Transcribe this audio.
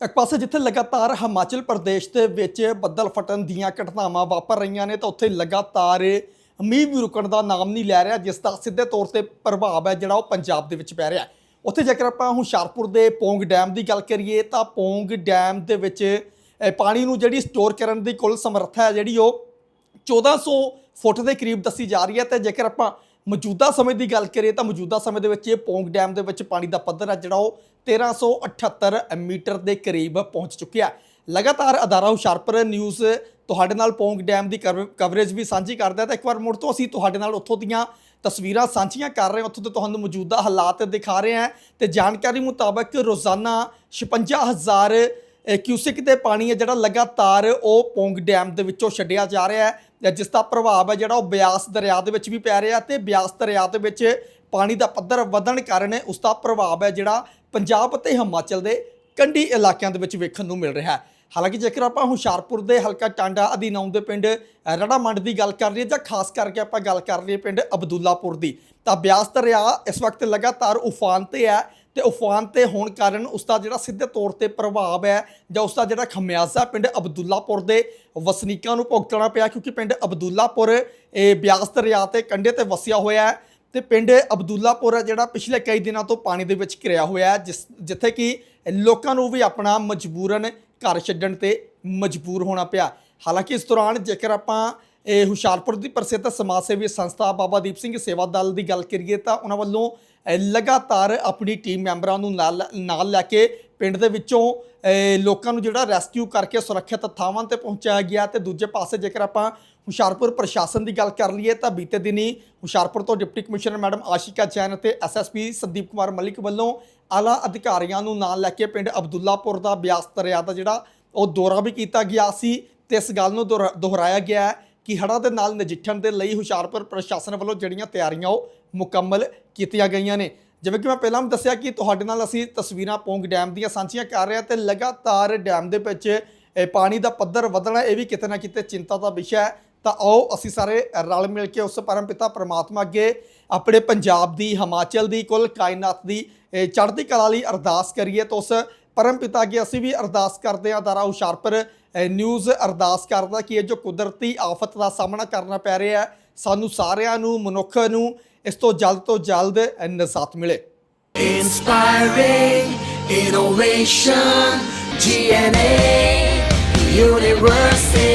ਇੱਕ ਪਾਸੇ ਜਿੱਥੇ ਲਗਾਤਾਰ ਹਿਮਾਚਲ ਪ੍ਰਦੇਸ਼ ਦੇ ਵਿੱਚ ਬੱਦਲ ਫਟਣ ਦੀਆਂ ਘਟਨਾਵਾਂ ਵਾਪਰ ਰਹੀਆਂ ਨੇ, ਤਾਂ ਉੱਥੇ ਲਗਾਤਾਰ ਮੀਂਹ ਵੀ ਰੁਕਣ ਦਾ ਨਾਮ ਨਹੀਂ ਲੈ ਰਿਹਾ, ਜਿਸ ਦਾ ਸਿੱਧੇ ਤੌਰ ਤੇ ਪ੍ਰਭਾਵ ਹੈ ਜਿਹੜਾ ਉਹ ਪੰਜਾਬ ਦੇ ਵਿੱਚ ਪੈ ਰਿਹਾ ਉੱਥੇ ਜੇਕਰ ਆਪਾਂ ਹੁਸ਼ਿਆਰਪੁਰ ਦੇ ਪੌਂਗ ਡੈਮ ਦੀ ਗੱਲ ਕਰੀਏ, ਤਾਂ ਪੌਂਗ ਡੈਮ ਦੇ ਵਿੱਚ ਪਾਣੀ ਨੂੰ ਜਿਹੜੀ ਸਟੋਰ ਕਰਨ ਦੀ ਕੁੱਲ ਸਮਰੱਥਾ ਹੈ ਜਿਹੜੀ ਉਹ 1400 ਫੁੱਟ ਦੇ ਕਰੀਬ ਦੱਸੀ ਜਾ ਰਹੀ ਹੈ, ਤੇ ਜੇਕਰ ਆਪਾਂ ਮੌਜੂਦਾ ਸਮੇਂ ਦੀ ਗੱਲ ਕਰੀਏ ਤਾਂ ਮੌਜੂਦਾ ਸਮੇਂ ਦੇ ਵਿੱਚ ਇਹ ਪੌਂਗ ਡੈਮ ਦੇ ਵਿੱਚ ਪਾਣੀ ਦਾ ਪੱਧਰ ਹੈ ਜਿਹੜਾ ਉਹ 1378 ਮੀਟਰ ਦੇ ਕਰੀਬ ਪਹੁੰਚ ਚੁੱਕਿਆ ਲਗਾਤਾਰ ਅਦਾਰਾ ਹੁਸ਼ਿਆਰਪੁਰ ਨਿਊਜ਼ ਤੁਹਾਡੇ ਨਾਲ ਪੌਂਗ ਡੈਮ ਦੀ ਕਵਰ- ਕਵਰੇਜ ਵੀ ਸਾਂਝੀ ਕਰਦਾ ਹੈ। ਤਾਂ ਇੱਕ ਵਾਰ ਮੁੜ ਤੋਂ ਅਸੀਂ ਤੁਹਾਡੇ ਨਾਲ ਉੱਥੋਂ ਦੀਆਂ ਤਸਵੀਰਾਂ ਸਾਂਝੀਆਂ ਕਰ ਰਹੇ ਹਾਂ। ਉੱਥੋਂ ਤੋਂ ਤੁਹਾਨੂੰ ਮੌਜੂਦਾ ਹਾਲਾਤ ਦਿਖਾ ਰਹੇ ਹਾਂ ਤੇ ਜਾਣਕਾਰੀ ਮੁਤਾਬਕ ਰੋਜ਼ਾਨਾ 56000 ਇਹ ਕਿਊਸਿਕ ਦੇ ਪਾਣੀ ਹੈ ਜਿਹੜਾ ਲਗਾਤਾਰ ਉਹ ਪੌਂਗ ਡੈਮ ਦੇ ਵਿੱਚੋਂ ਛੱਡਿਆ ਜਾ ਰਿਹਾ ਹੈ ਜਿਸ ਦਾ ਪ੍ਰਭਾਵ ਹੈ ਜਿਹੜਾ ਉਹ ਬਿਆਸ ਦਰਿਆ ਦੇ ਵਿੱਚ ਵੀ ਪੈ ਰਿਹਾ ਤੇ ਬਿਆਸ ਦਰਿਆ ਦੇ ਵਿੱਚ ਪਾਣੀ ਦਾ ਪੱਧਰ ਵਧਣ ਕਾਰਨ ਉਸ ਦਾ ਪ੍ਰਭਾਵ ਹੈ ਜਿਹੜਾ ਪੰਜਾਬ ਅਤੇ ਹਿਮਾਚਲ ਦੇ ਕੰਢੀ ਇਲਾਕਿਆਂ ਦੇ ਵਿੱਚ ਵੇਖਣ ਨੂੰ ਮਿਲ ਰਿਹਾ ਹੈ। ਹਾਲਾਂਕਿ ਜੇਕਰ ਆਪਾਂ ਹੁਸ਼ਿਆਰਪੁਰ ਦੇ ਹਲਕਾ ਟਾਂਡਾ ਅਧੀਨ ਆਉਂਦੇ ਪਿੰਡ ਰੜਾਮੰਡ ਦੀ ਗੱਲ ਕਰ ਲਈਏ ਜਾਂ ਖਾਸ ਕਰਕੇ ਆਪਾਂ ਗੱਲ ਕਰ ਲਈਏ ਪਿੰਡ ਅਬਦੁੱਲਾਪੁਰ ਦੀ, ਤਾਂ ਬਿਆਸ ਦਰਿਆ ਇਸ ਵਕਤ ਲਗਾਤਾਰ ਉਫਾਨ ਤੇ ਹੈ ਤੇ ਉਫਾਨ ਤੇ ਹੋਣ ਕਾਰਨ ਉਸ ਦਾ ਜਿਹੜਾ ਸਿੱਧੇ ਤੌਰ ਤੇ ਪ੍ਰਭਾਵ ਹੈ ਜਾਂ ਉਸ ਦਾ ਜਿਹੜਾ ਖਮਿਆਜ਼ਾ ਪਿੰਡ ਅਬਦੁੱਲਾਪੁਰ ਦੇ ਵਸਨੀਕਾਂ ਨੂੰ ਭੁਗਤਣਾ ਪਿਆ ਕਿਉਂਕਿ ਪਿੰਡ ਅਬਦੁੱਲਾਪੁਰ, ਇਹ ਬਿਆਸ ਦਰਿਆ ਤੇ ਕੰਢੇ ਤੇ ਵਸਿਆ ਹੋਇਆ ਹੈ ਤੇ ਪਿੰਡ ਅਬਦੁੱਲਾਪੁਰ ਜਿਹੜਾ ਪਿਛਲੇ ਕਈ ਦਿਨਾਂ ਤੋਂ ਪਾਣੀ ਦੇ ਵਿੱਚ ਘਿਰਿਆ ਹੋਇਆ ਹੈ, ਜਿਸ ਜਿੱਥੇ ਕਿ ਲੋਕਾਂ ਨੂੰ ਵੀ ਆਪਣਾ ਮਜਬੂਰਨ ਘਰ ਛੱਡਣ ਤੇ ਮਜਬੂਰ ਹੋਣਾ ਪਿਆ। ਹਾਲਾਂਕਿ ਇਸ ਦੌਰਾਨ ਜੇਕਰ ਆਪਾਂ ਇਹ ਹੁਸ਼ਿਆਰਪੁਰ ਦੀ ਪ੍ਰਸਿੱਧ ਸਮਾਜ ਸੇਵੀ ਸੰਸਥਾ ਬਾਬਾ ਦੀਪ ਸਿੰਘ ਸੇਵਾ ਦਲ ਦੀ ਗੱਲ ਕਰੀਏ ਤਾਂ ਉਹਨਾਂ ਵੱਲੋਂ ਲਗਾਤਾਰ ਆਪਣੀ ਟੀਮ ਮੈਂਬਰਾਂ ਨੂੰ ਨਾਲ ਨਾਲ ਲੈ ਕੇ ਪਿੰਡ ਦੇ ਵਿੱਚੋਂ ਲੋਕਾਂ ਨੂੰ ਜਿਹੜਾ ਰੈਸਕਿਊ ਕਰਕੇ ਸੁਰੱਖਿਅਤ ਥਾਵਾਂ ਤੇ ਪਹੁੰਚਾਇਆ ਗਿਆ ਤੇ ਦੂਜੇ ਪਾਸੇ ਜੇਕਰ ਆਪਾਂ ਹੁਸ਼ਿਆਰਪੁਰ ਪ੍ਰਸ਼ਾਸਨ ਦੀ ਗੱਲ ਕਰ ਲਈਏ ਤਾਂ ਬੀਤੇ ਦਿਨੀ ਹੁਸ਼ਿਆਰਪੁਰ ਤੋਂ deputy commissioner madam Ashika Jain ਅਤੇ ਐਸਐਸਪੀ ਸੰਦੀਪ ਕੁਮਾਰ ਮਲਿਕ ਵੱਲੋਂ ਆਲਾ ਅਧਿਕਾਰੀਆਂ ਨੂੰ ਨਾਲ ਲੈ ਕੇ ਪਿੰਡ ਅਬਦੁੱਲਾਪੁਰ ਦਾ ਬਿਆਸ ਦਰਿਆ ਦਾ ਜਿਹੜਾ ਉਹ ਦੌਰਾ ਵੀ ਕੀਤਾ ਗਿਆ ਸੀ ਤੇ ਇਸ ਗੱਲ ਨੂੰ ਦੁਹਰਾ- ਦੁਹਰਾਇਆ ਗਿਆ ਹੈ। ਕਿ ਹੜ੍ਹਾਂ ਦੇ ਨਾਲ ਨਜਿੱਠਣ ਦੇ ਲਈ ਹੁਸ਼ਿਆਰਪੁਰ ਪ੍ਰਸ਼ਾਸਨ ਵੱਲੋਂ ਜਿਹੜੀਆਂ ਤਿਆਰੀਆਂ ਉਹ ਮੁਕੰਮਲ ਕੀਤੀਆਂ ਗਈਆਂ ਨੇ। ਜਿਵੇਂ ਕਿ ਮੈਂ ਪਹਿਲਾਂ ਵੀ ਦੱਸਿਆ ਕਿ ਤੁਹਾਡੇ ਨਾਲ ਅਸੀਂ ਤਸਵੀਰਾਂ ਪੌਂਗ ਡੈਮ ਦੀਆਂ ਸਾਂਝੀਆਂ ਕਰ ਰਹੇ ਹਾਂ ਤੇ ਲਗਾਤਾਰ ਡੈਮ ਦੇ ਵਿੱਚ ਪਾਣੀ ਦਾ ਪੱਧਰ ਵਧਣਾ ਇਹ ਵੀ ਕਿਤੇ ਨਾ ਕਿਤੇ ਚਿੰਤਾ ਦਾ ਵਿਸ਼ਾ ਹੈ। ਤਾਂ ਆਓ ਅਸੀਂ ਸਾਰੇ ਰਲ ਮਿਲ ਕੇ ਉਸ ਪਰਮਪਿਤਾ ਪ੍ਰਮਾਤਮਾ ਅੱਗੇ ਆਪਣੇ ਪੰਜਾਬ ਦੀ, ਹਿਮਾਚਲ ਦੀ, ਕੁੱਲ ਕਾਇਨਾਤ ਦੀ ਚੜ੍ਹਦੀ ਕਲਾ ਲਈ ਅਰਦਾਸ ਕਰੀਏ ਤਾਂ ਉਸ ਪਰਮ ਪਿਤਾ ਅੱਗੇ ਅਸੀਂ ਵੀ ਅਰਦਾਸ ਕਰਦੇ ਹਾਂ ਦਾਰਾ ਹੁਸ਼ਿਆਰਪੁਰ ਨਿਊਜ਼ ਅਰਦਾਸ ਕਰਦਾ ਕਿ ਇਹ ਜੋ ਕੁਦਰਤੀ ਆਫਤ ਦਾ ਸਾਹਮਣਾ ਕਰਨਾ ਪੈ ਰਿਹਾ ਹੈ ਸਾਨੂੰ ਸਾਰਿਆਂ ਨੂੰ ਮਨੁੱਖ ਨੂੰ ਇਸ ਤੋਂ ਜਲਦ ਤੋਂ ਜਲਦ ਅ, ਨਿਜਾਤ ਮਿਲੇ Inspiring innovation, GNA University.